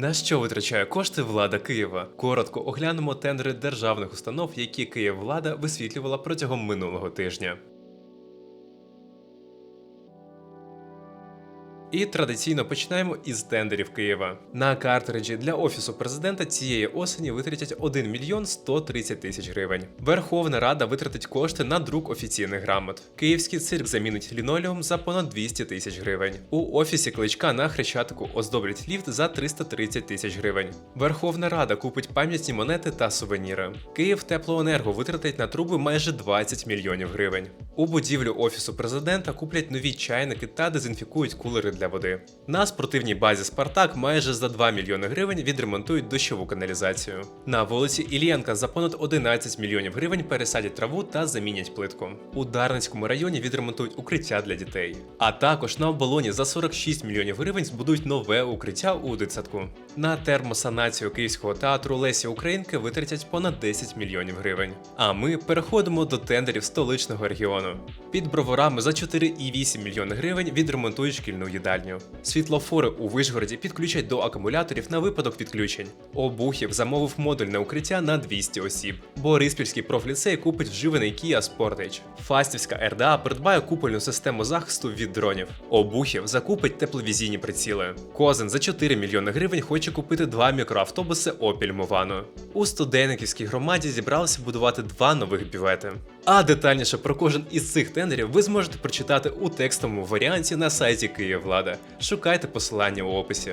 На що витрачає кошти влада Києва? Коротко оглянемо тендери державних установ, які Київвлада висвітлювала протягом минулого тижня. І традиційно починаємо із тендерів Києва. На картриджі для офісу президента цієї осені витратять 1 мільйон 130 тисяч гривень. Верховна Рада витратить кошти на друк офіційних грамот. Київський цирк замінить лінолеум за понад 200 тисяч гривень. У офісі кличка на Хрещатику оздоблять ліфт за 330 тисяч гривень. Верховна Рада купить пам'ятні монети та сувеніри. Київ теплоенерго витратить на труби майже 20 мільйонів гривень. У будівлю офісу президента куплять нові чайники та дезінфікують кулери для води. На спортивній базі Спартак майже за 2 мільйони гривень відремонтують дощову каналізацію. На вулиці Іллєнка за понад 11 мільйонів гривень пересадять траву та замінять плитку. У Дарницькому районі відремонтують укриття для дітей. А також на оболоні за 46 мільйонів гривень збудують нове укриття у дитсадку. На термосанацію Київського театру Лесі Українки витратять понад 10 мільйонів гривень. А ми переходимо до тендерів столичного регіону. Під броварами за 4,8 мільйони гривень відремонтують шкільну їдальню. Світлофори у Вишгороді підключать до акумуляторів на випадок відключень. Обухів замовив модульне укриття на 200 осіб. Бориспільський профліцей купить вживаний Kia Sportage. Фастівська РДА придбає купольну систему захисту від дронів. Обухів закупить тепловізійні приціли. Козин за 4 мільйони гривень хоче купити два мікроавтобуси Opel Movano. У студенниківській громаді зібралися будувати два нових бювети. А детальніше про кожен із цих тендерів ви зможете прочитати у текстовому варіанті на сайті Київвлада. Шукайте посилання у описі.